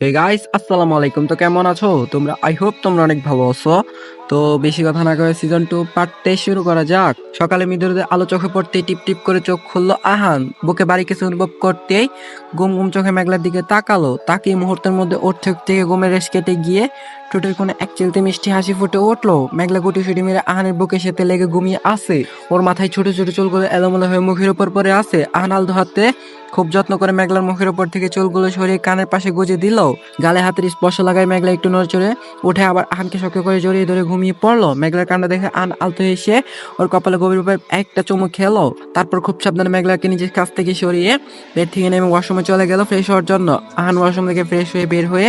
Hey guys আসসালামু আলাইকুম। তো কেমন আছো? তোমরা আই হোপ তোমরা অনেক ভালো আছো। তো বেশি কথা না করে সিজন টু পার্ট শুরু করা যাক। সকালে মৃদুরদে আলো চোখে পড়তেই টিপ টিপ করে চোখ খুললো আহান। বুকে বাড়ি কিছু অনুভব করতেই গুম গুম চোখে মেঘলার দিকে তাকালো। তাকিয়ে মুহূর্তের মধ্যে ওর চোখ থেকে ঘুমের রেশ কেটে গিয়ে ঠোঁটের কোণে এক চিলতে মিষ্টি হাসি ফুটে উঠল। মেঘলা গুটি সুটি মেরে আহানের বুকে সেতে লেগে ঘুমিয়ে আসে ওর মাথায় ছোট ছোট চুলগুলো এলোমেলো হয়ে মুখের উপর পরে আসে আহান আলতো হাতে খুব যত্ন করে মেঘলার মুখের উপর থেকে চুলগুলো সরিয়ে কানের পাশে গুজে দিল। গালে হাতের স্পর্শ লাগায় মেঘলা একটু নড়চড়ে উঠে আবার আহানকে শক্ত করে জড়িয়ে ধরে ঘুমিয়ে পড়ল। মেঘলার কান্না দেখে আন আলতো এসে ওর কপালে গভীরভাবে একটা চুমু খেলো। তারপর খুব সাবধানে মেঘলাকে নিজের কাছ থেকে সরিয়ে বেড থেকে নেমে ওয়াশরুমে চলে গেল ফ্রেশ হওয়ার জন্য। আহান ওয়াশরুম থেকে ফ্রেশ হয়ে বের হয়ে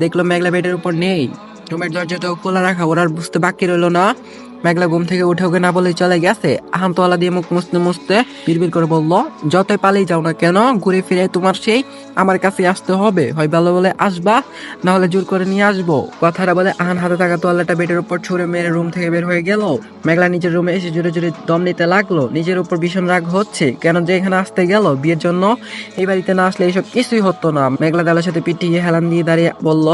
দেখল মেঘলা বেডের উপর নেই। রুমের দরজাটাও খোলা রাখা, ওর বুঝতে বাকি রইল না। মেঘলা ঘুম থেকে উঠে ওকে না বলে চলে গেছে। আহান তোয়ালা দিয়ে মুখ মুছতে মুছতে বিড়বিড় করে বলল, যতই পালিয়ে যাও না কেন, ঘুরে ফিরে তোমার সেই আমার কাছে আসতে হবে। হয় ভালো বলে আসবা, না হলে জোর করে নিয়ে আসব। কথাটা বলে আহান হাতে থাকা তোয়ালাটা বেডের উপর ছুঁড়ে মেরে রুম থেকে বের হয়ে গেল। মেঘলা নিজের রুমে এসে জোরে জোরে দম নিতে লাগল। নিজের উপর ভীষণ রাগ হচ্ছে। কেন যে এখানে আসতে গেল বিয়ের জন্য? এই বাড়িতে না আসলে এইসব কিছুই হতো না। মেঘলা দালের সাথে পিটিয়ে হেলান দিয়ে দাঁড়িয়ে বলল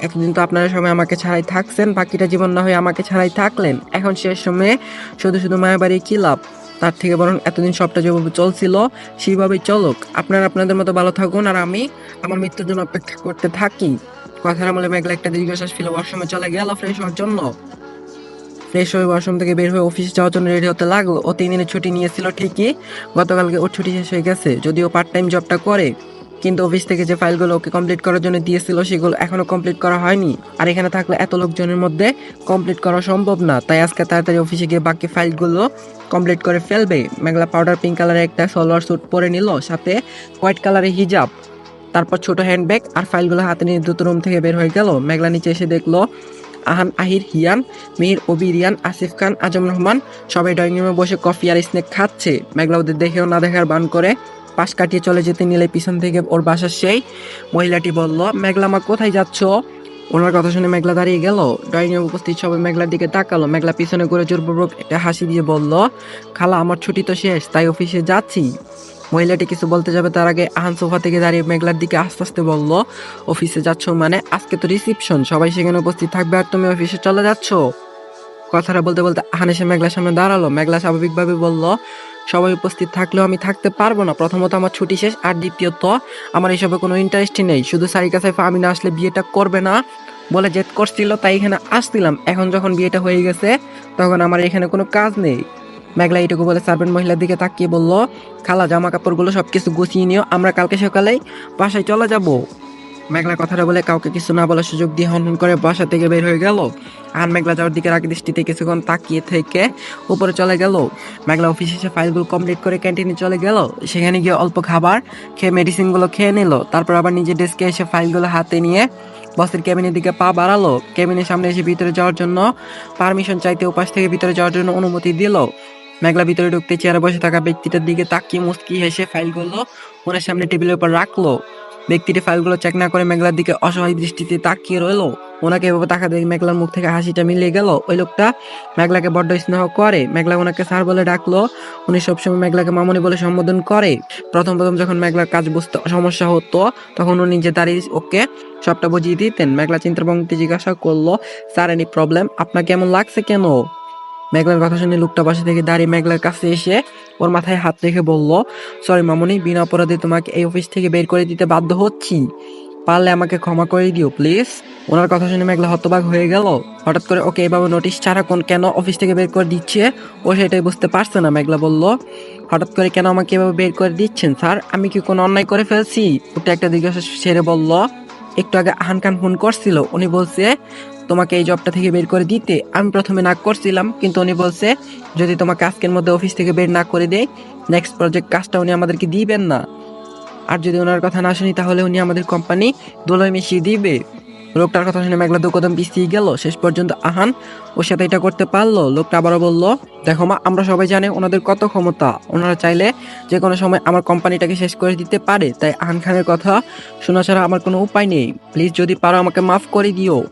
এতদিন তো আপনারা সবাই আমাকে ছাড়াই থাকছেন বাকিটা জীবন না হয়ে আমাকে ছাড়াই থাকলেন। এখন শেষ সময়ে শুধু শুধু মায়া বাড়ি কি লাভ? তার থেকে বরং এতদিন সবটা যেভাবে চলছিল, সেইভাবেই চলুক। আপনারা আপনাদের মতো ভালো থাকুন আর আমি আমার মৃত্যুর জন্য অপেক্ষা করতে থাকি। কথাটা বলে মেঘলা একটা দীর্ঘশ্বাস ফেলে ওয়াশরুমে চলে গেল ফ্রেশ হওয়ার জন্য। ফ্রেশ হয়ে ওয়াশরুম থেকে বের হয়ে অফিসে যাওয়ার জন্য রেডি হতে লাগল। ও তিন দিনের ছুটি নিয়েছিল ঠিকই, গতকালকে ওর ছুটি শেষ হয়ে গেছে, যদিও পার্ট টাইম জবটা করে। কিন্তু অফিস থেকে যে ফাইলগুলো ওকে কমপ্লিট করার জন্য দিয়েছিল, সেগুলো এখনও কমপ্লিট করা হয়নি। আর এখানে থাকলে এত লোকজনের মধ্যে কমপ্লিট করা সম্ভব না। তাই আজকে তাড়াতাড়ি অফিসে গিয়ে বাকি ফাইলগুলো কমপ্লিট করে ফেলবে। মেঘলা পাউডার পিঙ্ক কালারের একটা সালোয়ার স্যুট পরে নিল, সাথে হোয়াইট কালারের হিজাব তারপর ছোট হ্যান্ডব্যাগ আর ফাইলগুলো হাতে নিয়ে দ্রুত রুম থেকে বের হয়ে গেল। মেঘলা নিচে এসে দেখল, আহান, আহির, হিয়ান মিহির ওবি রিয়ান আসিফ খান, আজম রহমান সবাই ড্রয়িং রুমে বসে কফি আর স্নেক খাচ্ছে। মেঘলা ওদের দেখেও না দেখার বান করে পাশ কাটিয়ে চলে যেতে নিলে পিছন থেকে ওর বাসার সেই মহিলাটি বলল, মেঘলা মা, কোথায় যাচ্ছ? ওনার কথা শুনে মেঘলা দাঁড়িয়ে গেল। রুমে উপস্থিত সবাই মেঘলার দিকে তাকালো। মেঘলা পিছনে ঘুরে জোরপূর্বক একটা হাসি দিয়ে বলল, খালা, আমার ছুটি তো শেষ, তাই অফিসে যাচ্ছি। মহিলাটি কিছু বলতে যাবে তার আগে আহান সোফা থেকে দাঁড়িয়ে মেঘলার দিকে আস্তে আস্তে বলল, অফিসে যাচ্ছ মানে? আজকে তো রিসিপশন, সবাই সেখানে উপস্থিত থাকবে আর তুমি অফিসে চলে যাচ্ছ? কথাটা বলতে বলতে আহান এসে মেঘলার সামনে দাঁড়াল। মেঘলা স্বাভাবিকভাবে বলল সবাই উপস্থিত থাকলেও আমি থাকতে পারব না। প্রথমত আমার ছুটি শেষ, আর দ্বিতীয়ত আমার এইসবে কোনো ইন্টারেস্টই নেই। শুধু সারিকা সাইফা আমি না আসলে বিয়েটা করবে না বলে জেদ করছিল, তাই এখানে আসছিলাম। এখন যখন বিয়েটা হয়ে গেছে, তখন আমার এখানে কোনো কাজ নেই। মেঘলা এইটুকু বলে সার্ভেন্ট মহিলার দিকে তাকিয়ে বলল, খালা জামা কাপড়গুলো সব কিছু গুছিয়ে নিও, আমরা কালকে সকালেই বাসায় চলে যাব। মেঘলা কথাটা বলে কাউকে কিছু না বলার সুযোগ দিয়ে হনহন করে বাসা থেকে বের হয়ে গেল। আর মেঘলা যাওয়ার দিকে রাগে দৃষ্টিতে কিছুক্ষণ তাকিয়ে থেকে উপরে চলে গেল। মেঘলা অফিসে এসে ফাইলগুলো কমপ্লিট করে ক্যান্টিনে চলে গেল। সেখানে গিয়ে অল্প খাবার খেয়ে মেডিসিনগুলো খেয়ে নিল। তারপর আবার নিজের ডেস্কে এসে ফাইলগুলো হাতে নিয়ে বসের কেবিনের দিকে পা বাড়ালো। কেবিনের সামনে এসে ভিতরে যাওয়ার জন্য পারমিশন চাইতে উপাস থেকে ভিতরে যাওয়ার জন্য অনুমতি দিল। মেঘলা ভিতরে ঢুকতে চেয়ারে বসে থাকা ব্যক্তিটার দিকে তাকিয়ে মুস্কি হেসে ফাইলগুলো ওনার সামনে টেবিলের উপর রাখল। ব্যক্তিটি ফাইলগুলো চেক না করে মেঘলার দিকে অসহায় দৃষ্টিতে তাকিয়ে রইল। ওনাকে এভাবে তাকা দেখে মেঘলার মুখ থেকে হাসিটা মিলিয়ে গেল। ওই লোকটা মেঘলাকে বড্ড স্নেহ করে। মেঘলা ওনাকে স্যার বলে ডাকলো। উনি সবসময় মেঘলাকে মামনি বলে সম্বোধন করে। প্রথম প্রথম যখন মেঘলার কাজ বুঝতে সমস্যা হতো, তখন উনি নিজে দাঁড়িয়ে ওকে সবটা বুঝিয়ে দিতেন। মেঘলা চিন্তার ভঙ্গিতে জিজ্ঞাসা করল, স্যার এনি প্রবলেম আপনার কেমন লাগছে কেন? মেঘলার কথা শুনে লোকটা পাশে থেকে দাঁড়িয়ে মেঘলার কাছে এসে ওর মাথায় হাত রেখে বলল সরি মামনি, বিনা অপরাধে তোমাকে এই অফিস থেকে বের করে দিতে বাধ্য হচ্ছি। পারলে আমাকে ক্ষমা করে দিও প্লিজ ওনার কথা শুনে মেঘলা হতবাক হয়ে গেল। হঠাৎ করে ওকে এভাবে নোটিশ ছাড়া কোন কেন অফিস থেকে বের করে দিচ্ছে? ও সেটাই বুঝতে পারছে না, মেঘলা বলল। হঠাৎ করে কেন আমাকে এভাবে বের করে দিচ্ছেন, স্যার? আমি কি কোনো অন্যায় করে ফেলছি? ওটা একটা জিজ্ঞাসা সেরে বলল, একটু আগে আহান খান ফোন করছিল। উনি বলছে তোমাকে এই জবটা থেকে বের করে দিতে, আমি প্রথমে না করছিলাম, কিন্তু উনি বলছে, যদি তোমাকে আজকের মধ্যে অফিস থেকে বের না করে দেয় নেক্সট প্রজেক্ট কাজটা উনি আমাদেরকে দিবেন না। আর যদি ওনার কথা না শুনি, তাহলে উনি আমাদের কোম্পানি দোলয় মিশিয়ে দিবে। লোকটার কথা শুনে মেঘলা দু কদম পিছিয়ে গেল। শেষ পর্যন্ত আহান ওর সাথে এটা করতে পারল। লোকটা আবারও বলল, দেখো মা, আমরা সবাই জানি ওনাদের কত ক্ষমতা। ওনারা চাইলে যে কোনো সময় আমার কোম্পানিটাকে শেষ করে দিতে পারে। তাই আহান খানের কথা শোনা ছাড়া আমার কোনো উপায় নেই। প্লিজ যদি পারো আমাকে মাফ করে দিও।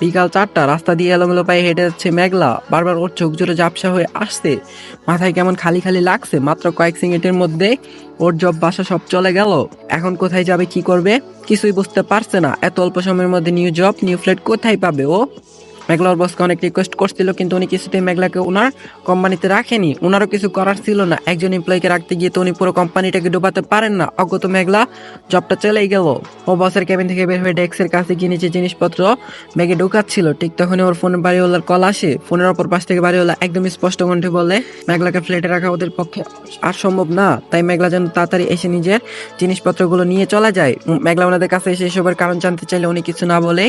বিকাল চারটা, রাস্তা দিয়ে এলোমেলো পায়ে হেঁটে যাচ্ছে মেঘলা। বারবার ওর চোখ জোরে ঝাপসা হয়ে আসছে। মাথায় কেমন খালি খালি লাগছে, মাত্র কয়েক সিঙ্গেটের মধ্যে ওর জব বাসা সব চলে গেল। এখন কোথায় যাবে, কি করবে? কিছুই বুঝতে পারছে না। এত অল্প সময়ের মধ্যে নিউ জব, নিউ ফ্ল্যাট কোথায় পাবে ও? মেঘলা ওর বসকে অনেক রিকোয়েস্ট করছিল, কিন্তু উনি কিছুতেই মেঘলাকে ওনার কোম্পানিতে রাখেনি। ওনারও কিছু করার ছিল না। একজন এমপ্লয়িকে রাখতে গিয়ে তো উনি পুরো কোম্পানিটাকে ডুবাতে পারেন না। অজ্ঞত মেঘলা জবটা চলেই গেল। ও বসের কেবিন থেকে বের হয়ে ডেস্কের কাছে গিয়ে নিচে জিনিসপত্র ব্যাগে ঢুকাচ্ছিল। ঠিক তখনই ওর ফোনে বাড়িওয়ালার কল আসে। ফোনের অপর পাশ থেকে বাড়িওয়ালা একদম স্পষ্ট কণ্ঠে বলে, মেঘলাকে ফ্ল্যাটে রাখা ওদের পক্ষে আর সম্ভব না। তাই মেঘলা যেন তাড়াতাড়ি এসে নিজের জিনিসপত্রগুলো নিয়ে চলে যায়। মেঘলা ওনাদের কাছে এসে এসবের কারণ জানতে চাইলে উনি কিছু না বলে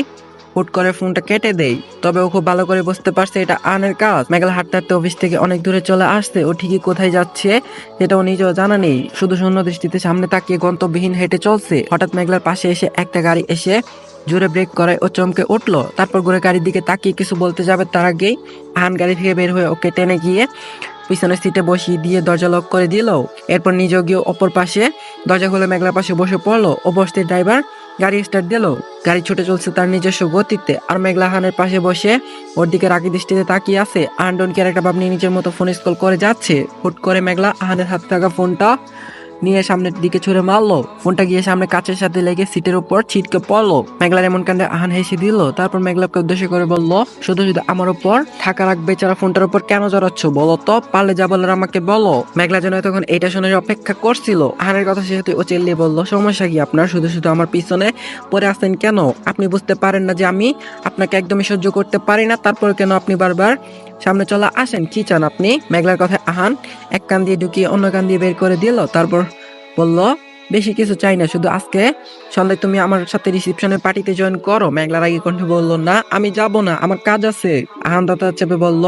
হুট করে ফোনটা কেটে দেয় তবে ও খুব ভালো করে বুঝতে পারছে এটা আনের কাজ। মেঘলা হাঁটতে হাঁটতে অফিস থেকে অনেক দূরে চলে আসছে। ও ঠিকই কোথায় যাচ্ছে, সেটা ও নিজেও জানা নেই। শুধু শূন্য দৃষ্টিতে সামনে তাকিয়ে গন্তব্যহীন হেঁটে চলছে। হঠাৎ মেঘলার পাশে এসে একটা গাড়ি এসে জোরে ব্রেক করায় ও চমকে উঠল। তারপর ঘুরে গাড়ির দিকে তাকিয়ে কিছু বলতে যাবে তার আগেই আহান গাড়ি থেকে বের হয়ে ওকে টেনে গিয়ে পিছনের সিটে বসিয়ে দিয়ে দরজা লক করে দিল। এরপর নিজেও গিয়ে অপর পাশে দরজা খুলে মেঘলার পাশে বসে পড়ল। ও বসতে ড্রাইভার গাড়ি স্টার্ট দিল। গাড়ি ছুটে চলছে তার নিজস্ব গতিতে। আর মেঘলা হানের পাশে বসে ওর দিকে রাগি দৃষ্টিতে তাকিয়ে আছে। আন্ডন কেয়ার একটা ভাবনি নিজের মতো ফোন স্কল করে যাচ্ছে? হুট করে মেঘলা আহানের হাতে থাকা ফোনটা নিয়ে সামনের দিকে ছুড়ে মারলো। ফোনটা গিয়ে সামনে কাচের সাথে লেগে সিটের উপর ছিটকে পড়ল। মেঘলার এমন কাণ্ডে আহান হেসে দিল, তারপর মেঘলাকে উদ্দেশ্য করে বলল, শুধু শুধু আমার উপর থাকা রাখবে, বেচারা ফোনটার উপর কেন জড়াচ্ছ? বলো তো, পারলে যা বলার আমাকে বলো। মেঘলা যেন তখন এটা শুনে অপেক্ষা করছিল। আহানের কথা শেষে ও চেল্লিয়ে বলল, সমস্যা কি আপনার? শুধু শুধু আমার পিছনে পরে আসেন কেন? আপনি বুঝতে পারেন না যে আমি আপনাকে একদমই সহ্য করতে পারি না। তারপর কেন আপনি বারবার সামনে চলে আসেন কি চান আপনি? মেঘলার কথায় আহান, এক কান দিয়ে ঢুকিয়ে অন্য কান দিয়ে বের করে দিল, তারপর বলল, বেশি কিছু চাই না, শুধু আজকে সন্ধ্যায় তুমি আমার সাথে রিসেপশনের পার্টিতে জয়েন করো। মেঘলার আগে কণ্ঠে বলল, না, আমি যাব না, আমার কাজ আছে। আহান দাতা চেপে বলল,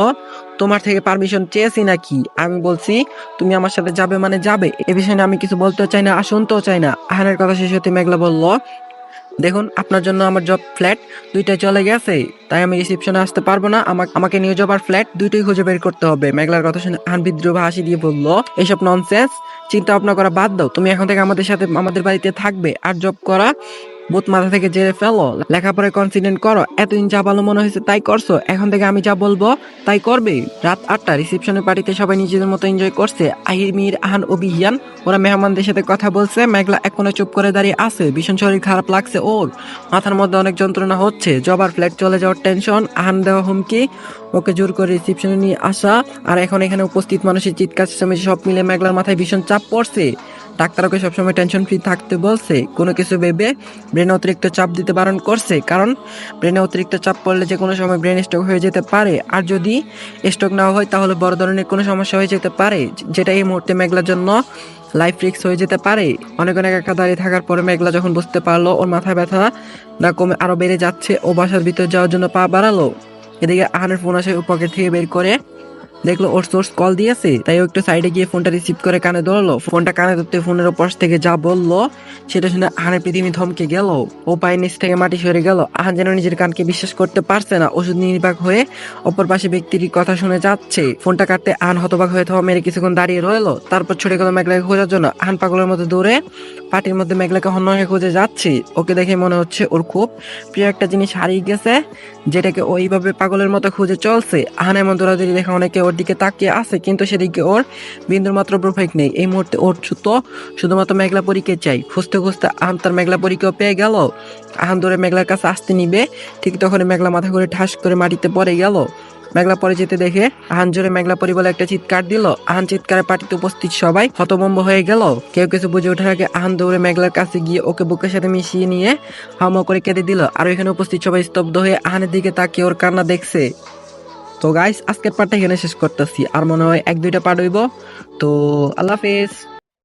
তোমার থেকে পারমিশন চেয়েছি নাকি? আমি বলছি, তুমি আমার সাথে যাবে মানে যাবে, এ বিষয়ে আমি কিছু বলতেও চাই না আর শুনতেও চাই না। আহানের কথা শেষ হতে মেঘলা বলল দেখুন, আপনার জন্য আমার জব ফ্ল্যাট দুইটাই চলে গেছে। তাই আমি রিসেপশনে আসতে পারব না। আমাকে আমাকে নিউ জব আর ফ্ল্যাট দুইটাই খুঁজে বের করতে হবে। মেঘলার কথা শুনে আহান বিদ্রোহ হাসি দিয়ে বলল, এসব ননসেন্স চিন্তা ভাবনা করা বাদ দাও। তুমি এখন থেকে আমাদের সাথে, আমাদের বাড়িতে থাকবে। আর জব করা বুথ মাথা থেকে জেরে ফেলো লেখাপড়ায় কনসিডেন্ট করো, এতদিন যা ভালো মনে হয়েছে তাই করছ, এখন থেকে আমি যা বলব তাই করবে। রাত আটটা রিসেপশনের পার্টিতে সবাই নিজেদের মতো এনজয় করছে। আহির, মির, আহান ও বিহিয়ান ওরা মেহমানদের সাথে কথা বলছে, মেঘলা কোণে চুপ করে দাঁড়িয়ে আছে, ভীষণ শরীর খারাপ লাগছে ওর। মাথার মধ্যে অনেক যন্ত্রণা হচ্ছে, জবার ফ্ল্যাট চলে যাওয়ার টেনশন আহান দেওয়া হুমকি, ওকে জোর করে রিসেপশনে নিয়ে আসা, আর এখন এখানে উপস্থিত মানুষের চিৎকার সব মিলে মেঘলার মাথায় ভীষণ চাপ পড়ছে। ডাক্তার ওকে সবসময় টেনশন ফ্রি থাকতে বলছে? কোনো কিছু ভেবে ব্রেনে অতিরিক্ত চাপ দিতে বারণ করছে? কারণ ব্রেনে অতিরিক্ত চাপ পড়লে যে কোনো সময় ব্রেন স্ট্রোক হয়ে যেতে পারে। আর যদি স্ট্রোক না হয়, তাহলে বড় ধরনের কোনো সমস্যা হয়ে যেতে পারে। যেটা এই মুহূর্তে মেঘলার জন্য লাইফ রিক্স হয়ে যেতে পারে। অনেক অনেক একা দাঁড়িয়ে থাকার পরে মেঘলা যখন বুঝতে পারল, ওর মাথা ব্যথা না কমে আরও বেড়ে যাচ্ছে, ও বাসার ভিতর যাওয়ার জন্য পা বাড়ালো। এদিকে আহানের ফোন আসে পকেট থেকে বের করে। দেখল ওর সোর্স কল দিয়েছে, তাই ও একটু সাইডে গিয়ে ফোনটা রিসিভ করে কানে ধরলো। ফোনটা কানে ধরতে ফোনের ওপর থেকে যা বলল, সেটা শুনে আহানের পৃথিবী থমকে গেল। ও পায়ের নিচ থেকে মাটি সরে গেল। আহান যেন নিজের কানকে বিশ্বাস করতে পারছে না, ওষুধ নির্বাক হয়ে অপর পাশে ব্যক্তির কথা শুনে যাচ্ছে। ফোনটা কাটতে আহান হতবাক হয়ে থামা মেরে কিছুক্ষণ দাঁড়িয়ে রইল, তারপর ছুটে গেল মেঘলাকে খোঁজার জন্য। আহান পাগলের মতো দৌড়ে পার্টির মধ্যে মেঘলাকে হন্য হয়ে খুঁজে যাচ্ছে। ওকে দেখে মনে হচ্ছে ওর খুব প্রিয় একটা জিনিস হারিয়ে গেছে, যেটাকে ওইভাবে পাগলের মতো খুঁজে চলছে। আহান এমন দৌড়াদৌড়ি দেখে অনেকে ওর দিকে তাকিয়ে আছে, কিন্তু সেদিকে ওর বিন্দুর মাত্র প্রোফাইক নেই। এই মুহূর্তে ওর তো শুধুমাত্র মেঘলা পরীকে চাই। খুঁজতে খুঁজতে আহান তার মেঘলা পরীকেও পেয়ে গেল। আহান ধরে মেঘলার কাছে আসতে নিবে, ঠিক তখন মেঘলা মাথা করে ঠাস করে মাটিতে পড়ে গেল। মেঘলা পরে যেতে দেখে আহান জোরে মেঘলা পরি বলে একটা চিৎকার দিল। আহান চিৎকারে পার্টিতে উপস্থিত সবাই হতভম্ব হয়ে গেল। কেউ কিছু বুঝে ওঠার আগে আহান দৌড়ে মেঘলার কাছে গিয়ে ওকে বুকের সাথে মিশিয়ে নিয়ে হামা করে কেঁদে দিল। আর এখানে উপস্থিত সবাই স্তব্ধ হয়ে আহানের দিকে তাকিয়ে ওর কান্না দেখছে। তো গাইস আজকের পার্টটা এখানে শেষ করতেছি। আর মনে হয় এক দুইটা পার্ট হইব। তো আল্লাহ হাফেজ।